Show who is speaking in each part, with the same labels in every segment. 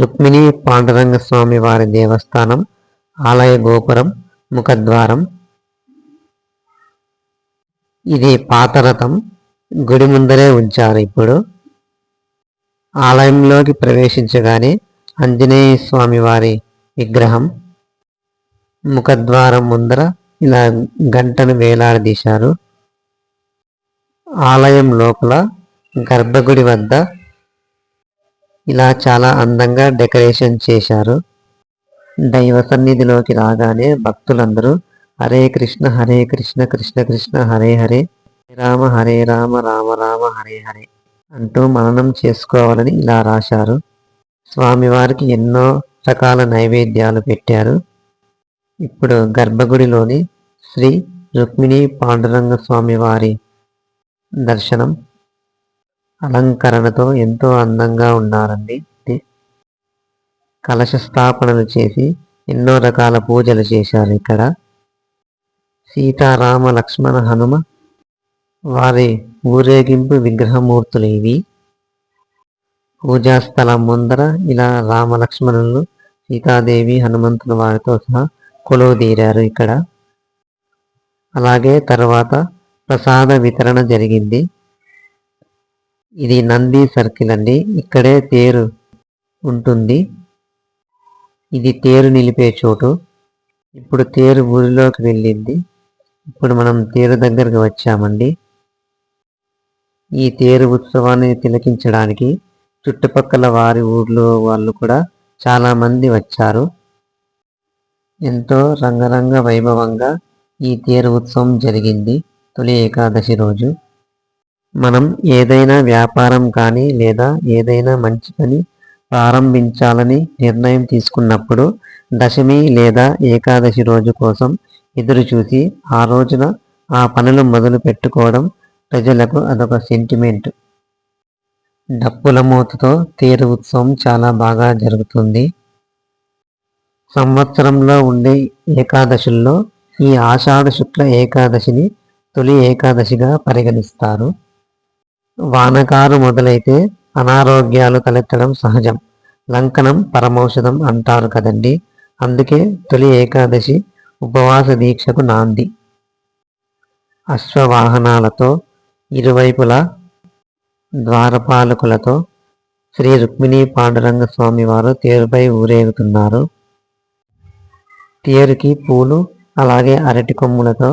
Speaker 1: రుక్మిణి పాండురంగ స్వామి వారి దేవస్థానం ఆలయ గోపురం ముఖద్వారం. ఇది పాత రథం గుడి ముందరే ఉంచారు ఇప్పుడు. ఆలయంలోకి ప్రవేశించగానే ఆంజనేయ స్వామి వారి విగ్రహం. ముఖద్వారం ముందర ఇలా గంటను వేలాడదీశారు. ఆలయం లోపల గర్భగుడి వద్ద ఇలా చాలా అందంగా డెకరేషన్ చేశారు. దైవ సన్నిధిలోకి రాగానే భక్తులందరూ హరే కృష్ణ హరే కృష్ణ కృష్ణ కృష్ణ హరే హరే రామ హరే రామ రామ రామ హరే హరే అంటూ మననం చేసుకోవాలని ఇలా రాశారు. స్వామివారికి ఎన్నో రకాల నైవేద్యాలు పెట్టారు. ఇప్పుడు గర్భగుడిలోని శ్రీ రుక్మిణి పాండురంగ స్వామివారి దర్శనం అలంకరణతో ఎంతో అందంగా ఉన్నారండి. కలశ స్థాపనలు చేసి ఎన్నో రకాల పూజలు చేశారు ఇక్కడ. సీతారామ లక్ష్మణ హనుమ వారి ఊరేగింపు విగ్రహమూర్తులు ఇవి. పూజా స్థలం ముందర ఇలా రామలక్ష్మణులు సీతాదేవి హనుమంతుల వారితో సహా కొలువు తీరారు ఇక్కడ. అలాగే తర్వాత ప్రసాద వితరణ జరిగింది. ఇది నంది సర్కిల్ అండి. ఇక్కడే తేరు ఉంటుంది. ఇది తేరు నిలిపే చోటు. ఇప్పుడు తేరు ఊరిలోకి వెళ్ళింది. ఇప్పుడు మనం తేరు దగ్గరకు వచ్చామండి. ఈ తేరు ఉత్సవాన్ని తిలకించడానికి చుట్టుపక్కల వారి ఊర్లో వాళ్ళు కూడా చాలామంది వచ్చారు. ఎంతో రంగరంగ వైభవంగా ఈ తేరు ఉత్సవం జరిగింది. తొలి ఏకాదశి రోజు. మనం ఏదైనా వ్యాపారం కానీ లేదా ఏదైనా మంచి పని ప్రారంభించాలని నిర్ణయం తీసుకున్నప్పుడు దశమి లేదా ఏకాదశి రోజు కోసం ఎదురు చూసి ఆ రోజున ఆ పనులు మొదలు పెట్టుకోవడం ప్రజలకు అదొక సెంటిమెంట్ డప్పుల మూతతో తీర ఉత్సవం చాలా బాగా జరుగుతుంది. సంవత్సరంలో ఉండే ఏకాదశుల్లో ఈ ఆషాఢ శుక్ల ఏకాదశిని తొలి ఏకాదశిగా పరిగణిస్తారు. వానకారు మొదలైతే అనారోగ్యాలు తలెత్తడం సహజం. లంకనం పరమౌషధం అంటారు కదండి. అందుకే తొలి ఏకాదశి ఉపవాస దీక్షకు నాంది. అశ్వవాహనాలతో ఇరువైపులా ద్వారపాలకులతో శ్రీ రుక్మిణి పాండురంగ స్వామి వారు తేరుపై ఊరేగుతున్నారు. తేరుకి పూలు అలాగే అరటి కొమ్ములతో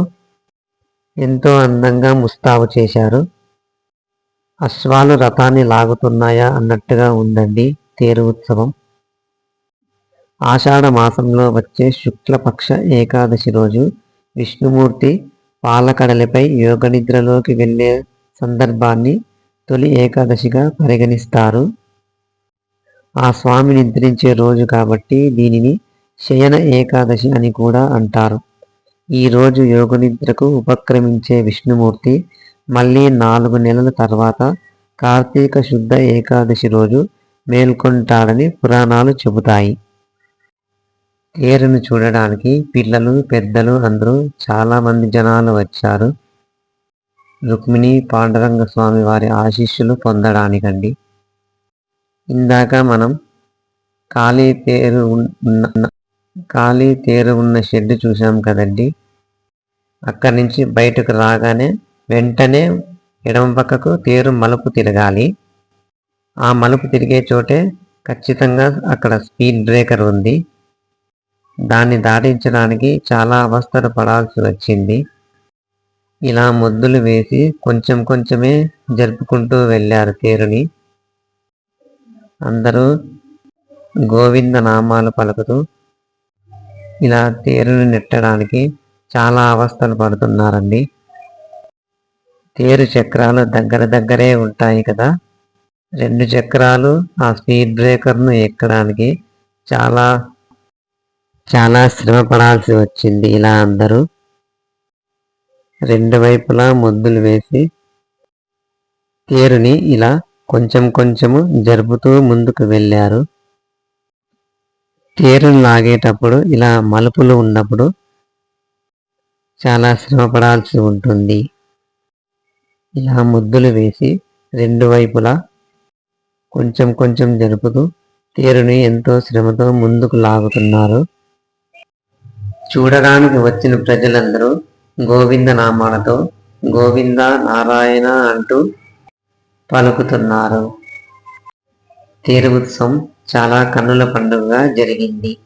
Speaker 1: ఎంతో అందంగా ముస్తాబు చేశారు. అశ్వాలు రథాన్ని లాగుతున్నాయా అన్నట్టుగా ఉందండి తేరు ఉత్సవం. ఆషాఢ మాసంలో వచ్చే శుక్లపక్ష ఏకాదశి రోజు విష్ణుమూర్తి పాలకడలిపై యోగనిద్రలోకి వెళ్ళే సందర్భాన్ని తొలి ఏకాదశిగా పరిగణిస్తారు. ఆ స్వామి నిద్రించే రోజు కాబట్టి దీనిని శయన ఏకాదశి అని కూడా అంటారు. ఈ రోజు యోగనిద్రకు ఉపక్రమించే విష్ణుమూర్తి మళ్ళీ నాలుగు నెలల తర్వాత కార్తీక శుద్ధ ఏకాదశి రోజు మేల్కొంటాడని పురాణాలు చెబుతాయి. తేరును చూడడానికి పిల్లలు పెద్దలు అందరూ చాలామంది జనాలు వచ్చారు. రుక్మిణి పాండురంగ స్వామి వారి ఆశీస్సులు పొందడానికండి. ఇందాక మనం ఖాళీ తేరు ఉన్న ఖాళీ తేరు ఉన్న షెడ్ చూసాం కదండి. అక్కడి నుంచి బయటకు రాగానే వెంటనే ఎడమ పక్కకు తేరు మలుపు తిరగాలి. ఆ మలుపు తిరిగే చోటే ఖచ్చితంగా అక్కడ స్పీడ్ బ్రేకర్ ఉంది. దాన్ని దాటించడానికి చాలా అవస్థలు పడాల్సి వచ్చింది. ఇలా ముద్దులు వేసి కొంచెం కొంచెమే జరుపుకుంటూ వెళ్ళారు తేరుని. అందరూ గోవింద నామాలు పలుకుతూ ఇలా తేరుని నెట్టడానికి చాలా అవస్థలు పడుతున్నారండి. తేరు చక్రాలు దగ్గర దగ్గరే ఉంటాయి కదా. రెండు చక్రాలు ఆ స్పీడ్ బ్రేకర్ను ఎక్కడానికి చాలా చాలా శ్రమ పడాల్సి వచ్చింది ఇలా అందరూ. రెండు వైపులా మొద్దులు వేసి తేరుని ఇలా కొంచెం కొంచెము జరుపుతూ ముందుకు వెళ్ళారు. తేరును లాగేటప్పుడు ఇలా మలుపులు ఉన్నప్పుడు చాలా శ్రమ పడాల్సి ఉంటుంది. ఇలా ముద్దులు వేసి రెండు వైపులా కొంచెం కొంచెం జరుపుతూ తేరుని ఎంతో శ్రమతో ముందుకు లాగుతున్నారు. చూడడానికి వచ్చిన ప్రజలందరూ గోవింద నామాలతో గోవింద నారాయణ అంటూ పలుకుతున్నారు. తేరు ఉత్సవం చాలా కన్నుల పండుగగా జరిగింది.